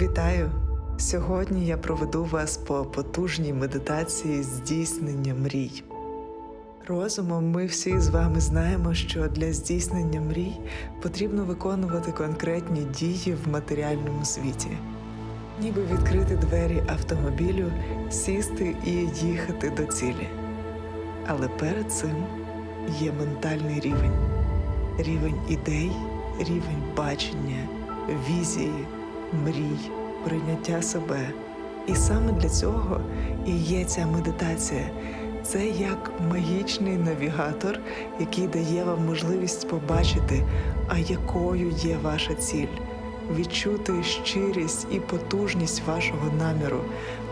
Вітаю! Сьогодні я проведу вас по потужній медитації здійснення мрій. Розумом ми всі з вами знаємо, що для здійснення мрій потрібно виконувати конкретні дії в матеріальному світі, ніби відкрити двері автомобілю, сісти і їхати до цілі. Але перед цим є ментальний рівень, рівень ідей, рівень бачення, візії, мрій, прийняття себе. І саме для цього і є ця медитація. Це як магічний навігатор, який дає вам можливість побачити, а якою є ваша ціль, відчути щирість і потужність вашого наміру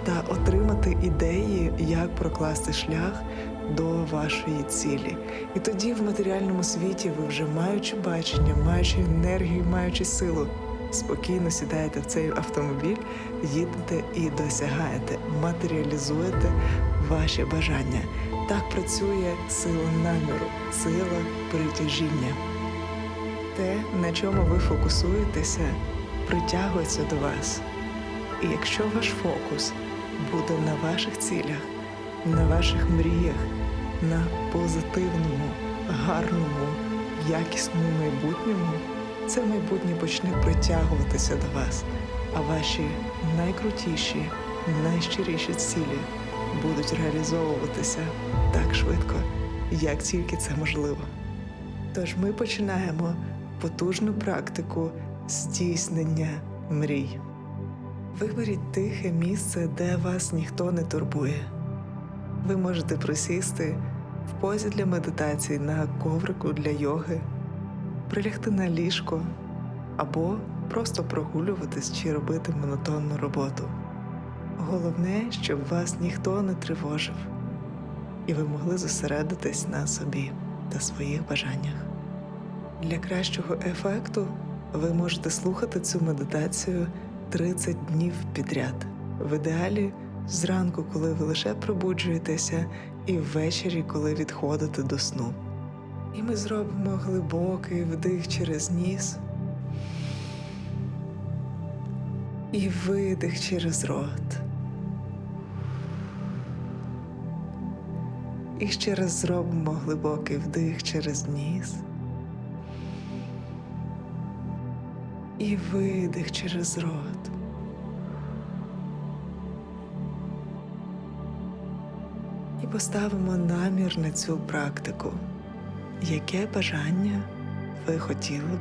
та отримати ідеї, як прокласти шлях до вашої цілі. І тоді в матеріальному світі ви вже маючи бачення, маючи енергію, маючи силу, спокійно сідаєте в цей автомобіль, їдете і досягаєте, матеріалізуєте ваші бажання. Так працює сила наміру, сила притяжіння. Те, на чому ви фокусуєтеся, притягується до вас. І якщо ваш фокус буде на ваших цілях, на ваших мріях, на позитивному, гарному, якісному майбутньому, це майбутнє почне притягуватися до вас, а ваші найкрутіші, найщиріші цілі будуть реалізовуватися так швидко, як тільки це можливо. Тож ми починаємо потужну практику здійснення мрій. Виберіть тихе місце, де вас ніхто не турбує. Ви можете присісти в позі для медитації на коврику для йоги, прилягти на ліжко або просто прогулюватись чи робити монотонну роботу. Головне, щоб вас ніхто не тривожив, і ви могли зосередитись на собі та своїх бажаннях. Для кращого ефекту ви можете слухати цю медитацію 30 днів підряд. В ідеалі зранку, коли ви лише пробуджуєтеся, і ввечері, коли відходите до сну. І ми зробимо глибокий вдих через ніс і видих через рот. І ще раз зробимо глибокий вдих через ніс. І видих через рот. І поставимо намір на цю практику. Яке бажання ви хотіли б,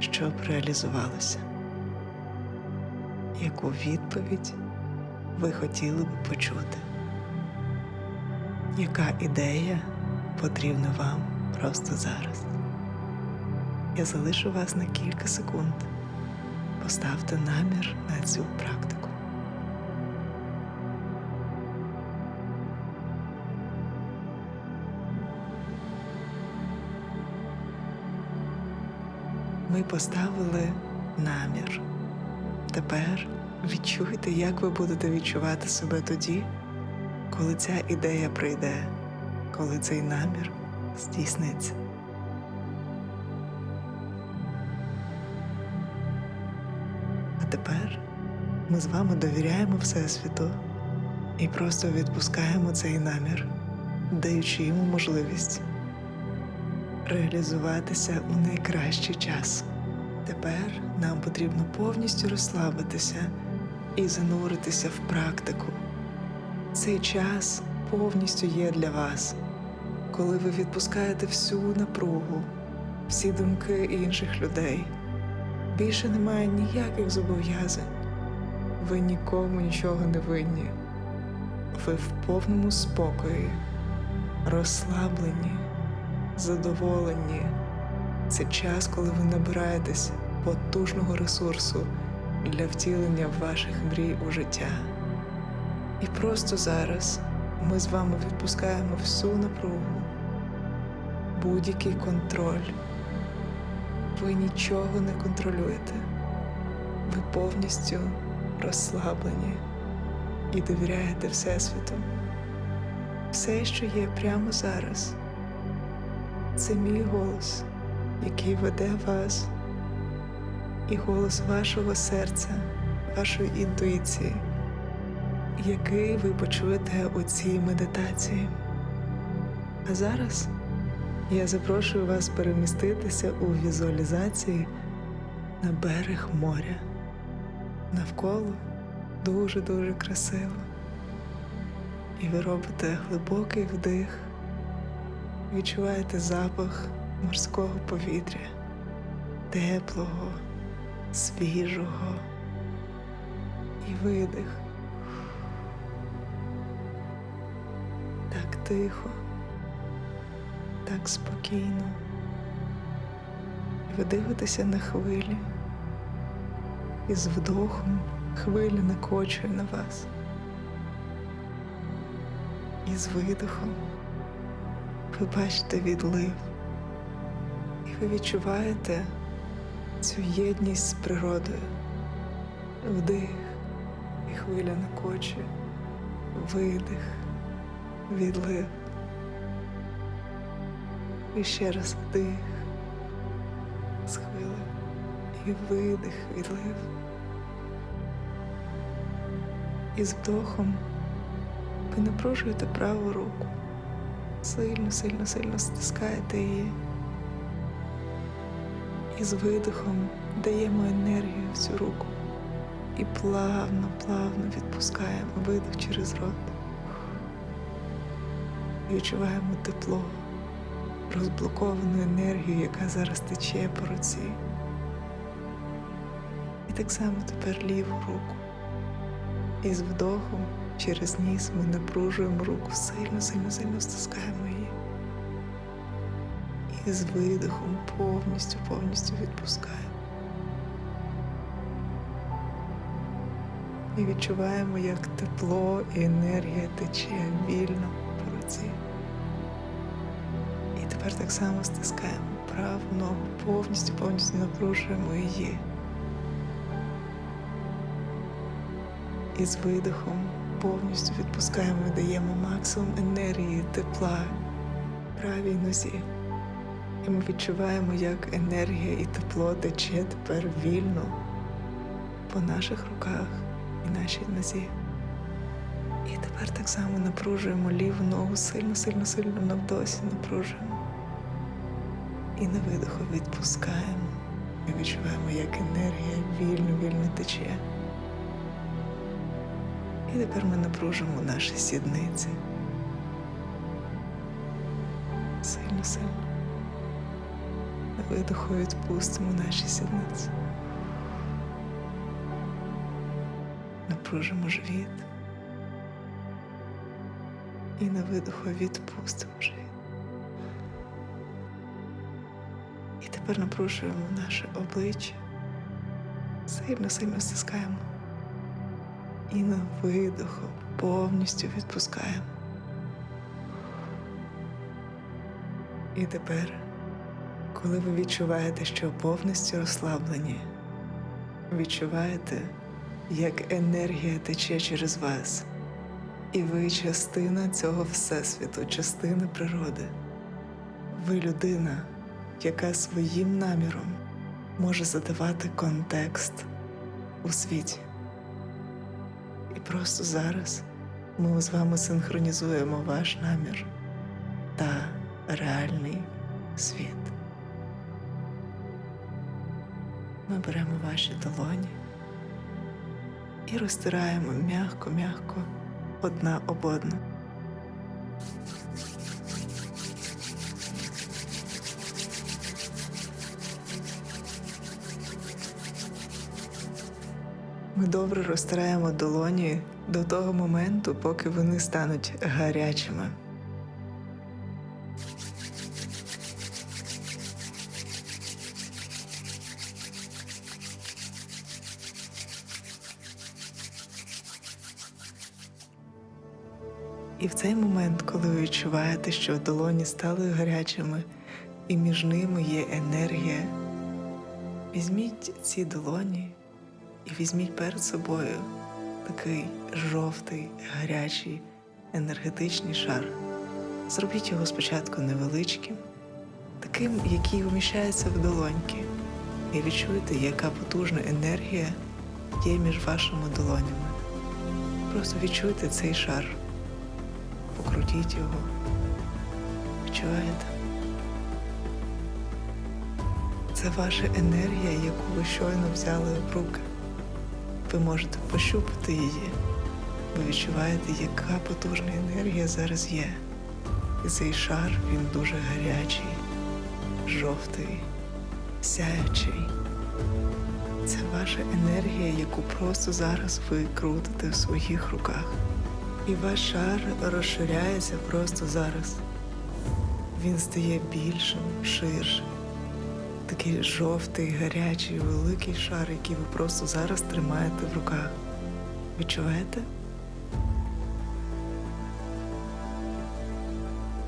щоб реалізувалося? Яку відповідь ви хотіли б почути? Яка ідея потрібна вам просто зараз? Я залишу вас на кілька секунд. Поставте намір на цю практику. Ми поставили намір. Тепер відчуйте, як ви будете відчувати себе тоді, коли ця ідея прийде, коли цей намір здійсниться. А тепер ми з вами довіряємо Всесвіту і просто відпускаємо цей намір, даючи йому можливість реалізуватися у найкращий час. Тепер нам потрібно повністю розслабитися і зануритися в практику. Цей час повністю є для вас, коли ви відпускаєте всю напругу, всі думки інших людей. Більше немає ніяких зобов'язань. Ви нікому нічого не винні. Ви в повному спокої, розслаблені, задоволені. Це час, коли ви набираєтесь потужного ресурсу для втілення ваших мрій у життя. І просто зараз ми з вами відпускаємо всю напругу, будь-який контроль. Ви нічого не контролюєте. Ви повністю розслаблені і довіряєте Всесвіту. Все, що є прямо зараз, це мій голос, який веде вас, і голос вашого серця, вашої інтуїції, який ви почуєте у цій медитації. А зараз я запрошую вас переміститися у візуалізації на берег моря. Навколо дуже-дуже красиво. І ви робите глибокий вдих, відчуваєте запах морського повітря, теплого, свіжого і видих. Так тихо, так спокійно. Ви дивитеся на хвилі, і з вдохом хвиля накочує на вас. І з видихом ви бачите відлив, і ви відчуваєте цю єдність з природою. Вдих, і хвиля накочує, видих, відлив. І ще раз вдих з хвилею і видих, відлив. І з вдохом ви напружуєте праву руку. Сильно, сильно, сильно стискаєте її. І з видихом даємо енергію в цю руку. І плавно, плавно відпускаємо видих через рот. І відчуваємо тепло, розблоковану енергію, яка зараз тече по руці. І так само тепер ліву руку. І з вдохом через ніс ми напружуємо руку, сильно, сильно, сильно стискаємо її. І з видихом повністю, повністю відпускаємо. І відчуваємо, як тепло і енергія тече вільно по руці. І тепер так само стискаємо праву ногу, повністю, повністю напружуємо її. І з видихом повністю відпускаємо даємо максимум енергії, тепла правій нозі. І ми відчуваємо, як енергія і тепло тече тепер вільно по наших руках і нашій нозі. І тепер так само напружуємо ліву ногу сильно, сильно, сильно на вдосі напружуємо. І на видиху відпускаємо. Ми відчуваємо, як енергія вільно, вільно тече. І тепер ми напружимо наші сідниці. Сильно, сильно. На видиху відпустимо наші сідниці. Напружимо живіт. І на видиху відпустимо живіт. І тепер напружуємо наше обличчя. Сильно, сильно стискаємо. І на видиху повністю відпускаємо. І тепер, коли ви відчуваєте, що повністю розслаблені, відчуваєте, як енергія тече через вас, і ви частина цього всесвіту, частина природи. Ви людина, яка своїм наміром може задавати контекст у світі. Просто зараз ми з вами синхронізуємо ваш намір та реальний світ. Ми беремо ваші долоні і розтираємо м'яко-м'яко одна об одну. Ми добре розтираємо долоні до того моменту, поки вони стануть гарячими. І в цей момент, коли ви відчуваєте, що долоні стали гарячими, і між ними є енергія, візьміть ці долоні і візьміть перед собою такий жовтий, гарячий, енергетичний шар. Зробіть його спочатку невеличким, таким, який вміщається в долоньки, і відчуйте, яка потужна енергія є між вашими долонями. Просто відчуйте цей шар. Покрутіть його. Відчуваєте? Це ваша енергія, яку ви щойно взяли в руки. Ви можете пощупати її. Ви відчуваєте, яка потужна енергія зараз є. І цей шар він дуже гарячий, жовтий, сяючий. Це ваша енергія, яку просто зараз ви крутите в своїх руках. І ваш шар розширяється просто зараз. Він стає більшим, ширшим. Такий жовтий, гарячий, великий шар, який ви просто зараз тримаєте в руках. Відчуваєте?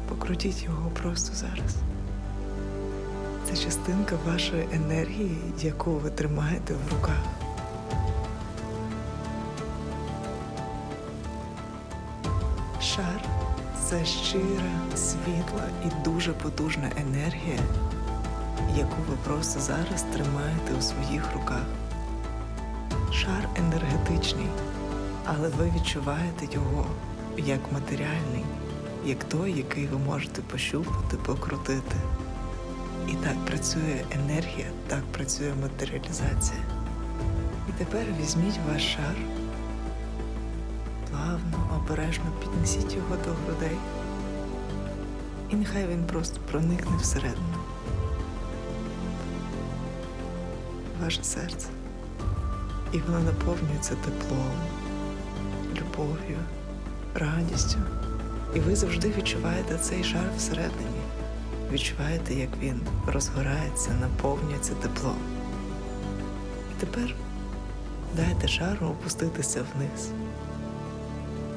Покрутіть його просто зараз. Це частинка вашої енергії, яку ви тримаєте в руках. Шар це щира, світла і дуже потужна енергія, яку ви просто зараз тримаєте у своїх руках. Шар енергетичний, але ви відчуваєте його як матеріальний, як той, який ви можете пощупати, покрутити. І так працює енергія, так працює матеріалізація. І тепер візьміть ваш шар, плавно, обережно піднесіть його до грудей. І нехай він просто проникне всередину. Ваше серце. І воно наповнюється теплом, любов'ю, радістю. І ви завжди відчуваєте цей шар всередині. Відчуваєте, як він розгорається, наповнюється теплом. І тепер дайте шару опуститися вниз,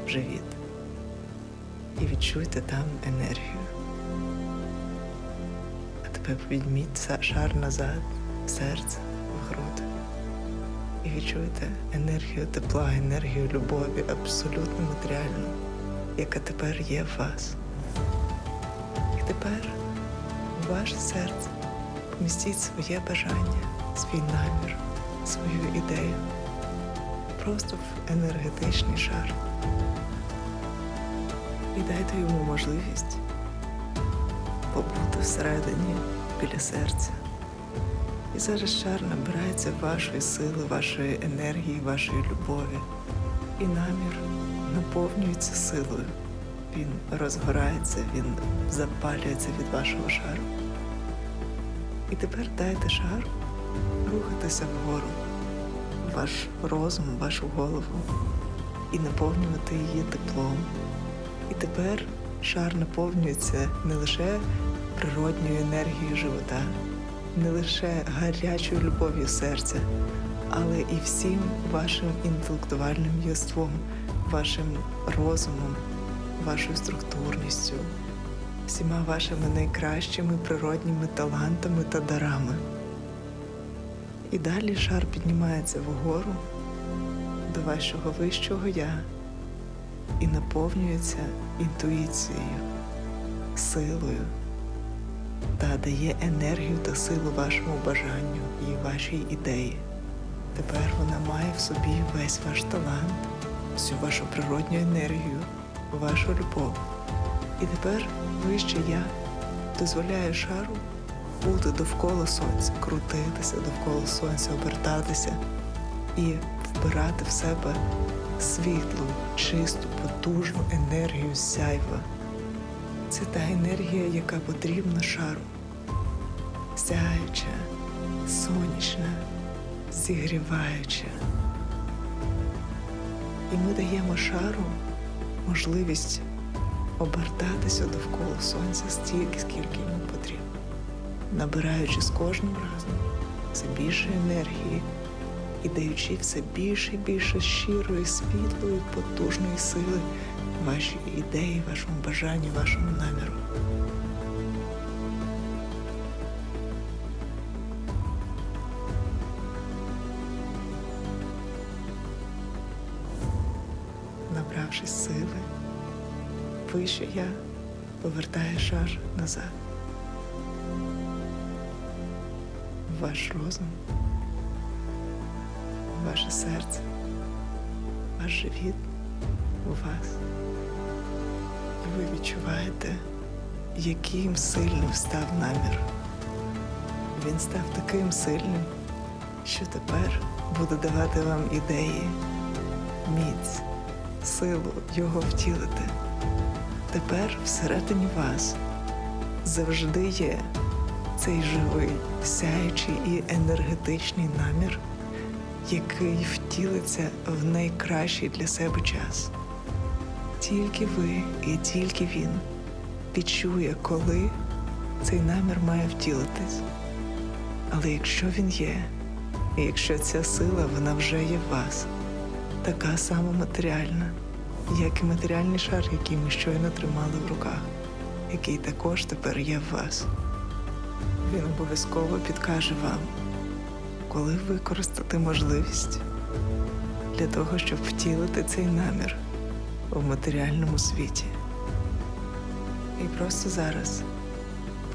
в живіт. І відчуйте там енергію. А тепер підміть ца- шар назад, в серце, груди. І відчуйте енергію тепла, енергію любові, абсолютно матеріальну, яка тепер є в вас. І тепер у ваше серце помістіть своє бажання, свій намір, свою ідею просто в енергетичний шар. І дайте йому можливість побути всередині біля серця. І зараз шар набирається вашої сили, вашої енергії, вашої любові. І намір наповнюється силою. Він розгорається, він запалюється від вашого шару. І тепер дайте шару рухатися вгору, ваш розум, вашу голову і наповнювати її теплом. І тепер шар наповнюється не лише природньою енергією живота, не лише гарячою любов'ю серця, але і всім вашим інтелектуальним єством, вашим розумом, вашою структурністю, всіма вашими найкращими природніми талантами та дарами. І далі шар піднімається вгору до вашого вищого я і наповнюється інтуїцією, силою та дає енергію та силу вашому бажанню і вашій ідеї. Тепер вона має в собі весь ваш талант, всю вашу природню енергію, вашу любов. І тепер вище я дозволяє шару бути довкола сонця, крутитися довкола сонця, обертатися і вбирати в себе світлу, чисту, потужну енергію сяйва. Це та енергія, яка потрібна шару. Сяюча, сонячна, зігріваюча. І ми даємо шару можливість обертатися довкола сонця стільки, скільки йому потрібно, набираючи з кожним разом все більше енергії і даючи все більше і більше щирої, світлої, потужної сили вашій ідеї, вашому бажанню, вашому наміру. Набравшись сили, вище я повертаю шар назад. Ваш розум, ваше серце, ваш живіт у вас. Ви відчуваєте, яким сильним став намір. Він став таким сильним, що тепер буде давати вам ідеї, міць, силу його втілити. Тепер всередині вас завжди є цей живий, сяючий і енергетичний намір, який втілиться в найкращий для себе час. Тільки ви і тільки він відчує, коли цей намір має втілитись. Але якщо він є, і якщо ця сила вона вже є в вас, така сама матеріальна, як і матеріальний шар, який ми щойно тримали в руках, який також тепер є в вас. Він обов'язково підкаже вам, коли використати можливість для того, щоб втілити цей намір в матеріальному світі. І просто зараз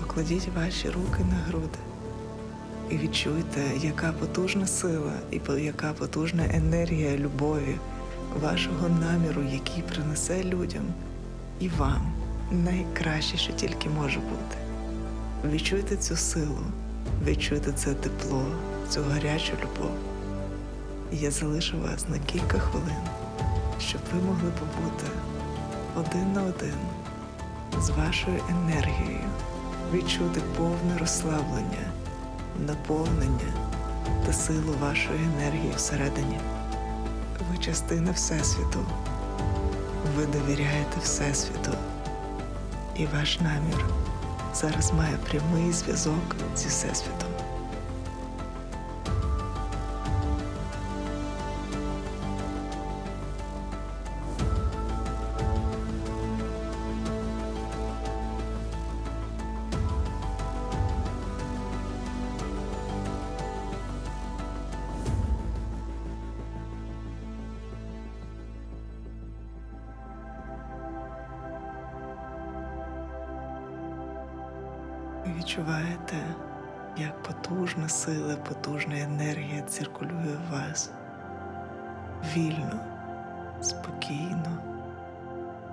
покладіть ваші руки на груди і відчуйте, яка потужна сила і яка потужна енергія любові вашого наміру, який принесе людям і вам найкраще, що тільки може бути. Відчуйте цю силу, відчуйте це тепло, цю гарячу любов. Я залишу вас на кілька хвилин, щоб ви могли побути один на один з вашою енергією, відчути повне розслаблення, наповнення та силу вашої енергії всередині. Ви частина Всесвіту. Ви довіряєте Всесвіту. І ваш намір зараз має прямий зв'язок зі Всесвітом. Відчуваєте, як потужна сила, потужна енергія циркулює в вас вільно, спокійно.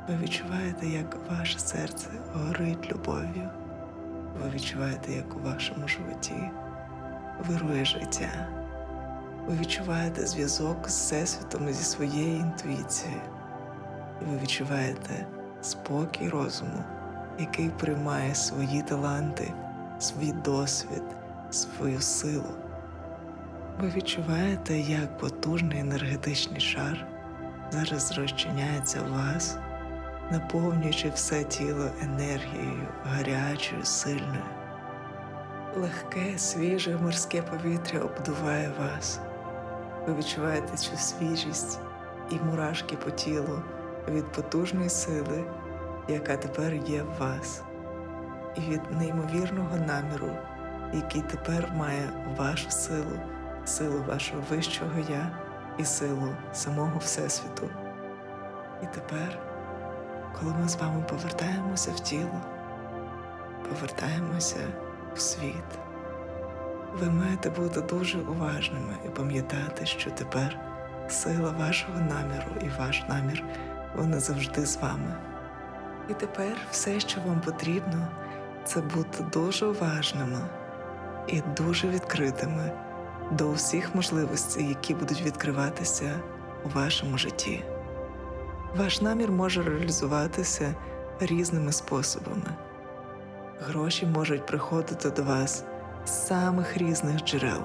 Ви відчуваєте, як ваше серце горить любов'ю. Ви відчуваєте, як у вашому животі вирує життя. Ви відчуваєте зв'язок з Всесвітом і зі своєю інтуїцією. І ви відчуваєте спокій розуму, який приймає свої таланти, свій досвід, свою силу. Ви відчуваєте, як потужний енергетичний шар зараз розчиняється у вас, наповнюючи все тіло енергією, гарячою, сильною. Легке, свіже морське повітря обдуває вас. Ви відчуваєте цю свіжість і мурашки по тілу від потужної сили, яка тепер є в вас, і від неймовірного наміру, який тепер має вашу силу, силу вашого вищого я і силу самого Всесвіту. І тепер, коли ми з вами повертаємося в тіло, повертаємося в світ. Ви маєте бути дуже уважними і пам'ятати, що тепер сила вашого наміру і ваш намір вони завжди з вами. І тепер все, що вам потрібно, це бути дуже уважними і дуже відкритими до усіх можливостей, які будуть відкриватися у вашому житті. Ваш намір може реалізуватися різними способами. Гроші можуть приходити до вас з самих різних джерел.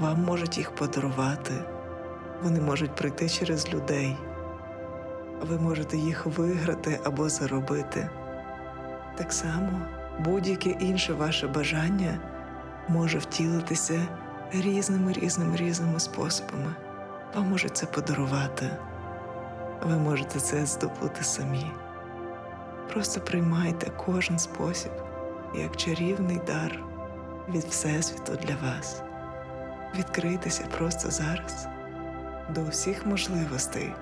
Вам можуть їх подарувати, вони можуть прийти через людей. Ви можете їх виграти або заробити. Так само будь-яке інше ваше бажання може втілитися різними різними різними способами. Вам можуть це подарувати. Ви можете це здобути самі. Просто приймайте кожен спосіб як чарівний дар від Всесвіту для вас. Відкрийтеся просто зараз до всіх можливостей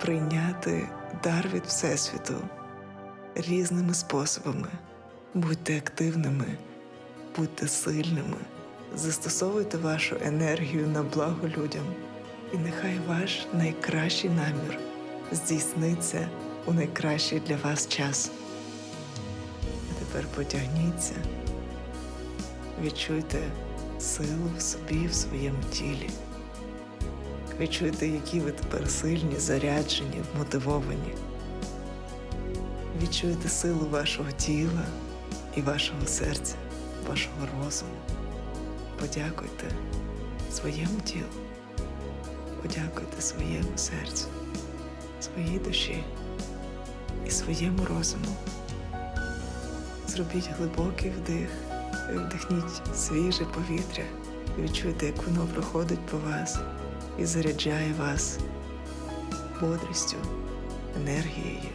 прийняти дар від Всесвіту різними способами. Будьте активними, будьте сильними, застосовуйте вашу енергію на благо людям, І нехай ваш найкращий намір здійсниться у найкращий для вас час. А тепер потягніться, відчуйте силу в собі, в своєму тілі. Відчуйте, які ви тепер сильні, заряджені, вмотивовані. Відчуйте силу вашого тіла і вашого серця, вашого розуму. Подякуйте своєму тілу, подякуйте своєму серцю, своїй душі і своєму розуму. Зробіть глибокий вдих, вдихніть свіже повітря, і відчуйте, як воно проходить по вас і заряджає вас бодрістю, енергією.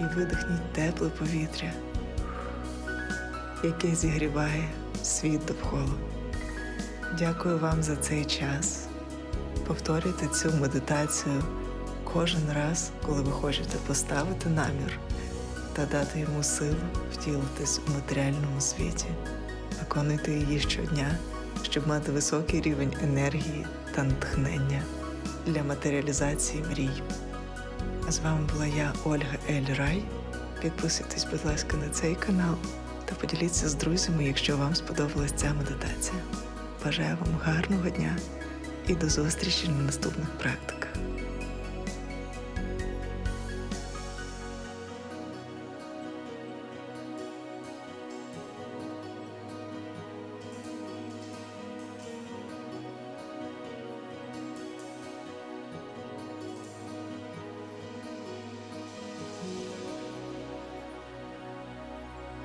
І видихніть тепле повітря, яке зігріває світ довкола. Дякую вам за цей час. Повторюйте цю медитацію кожен раз, коли ви хочете поставити намір та дати йому силу втілитись у матеріальному світі. Виконуйте її щодня, щоб мати високий рівень енергії та натхнення для матеріалізації мрій. З вами була я, Ольга Ель Рай. Підписуйтесь, будь ласка, на цей канал та поділіться з друзями, якщо вам сподобалась ця медитація. Бажаю вам гарного дня і до зустрічі на наступних практиках.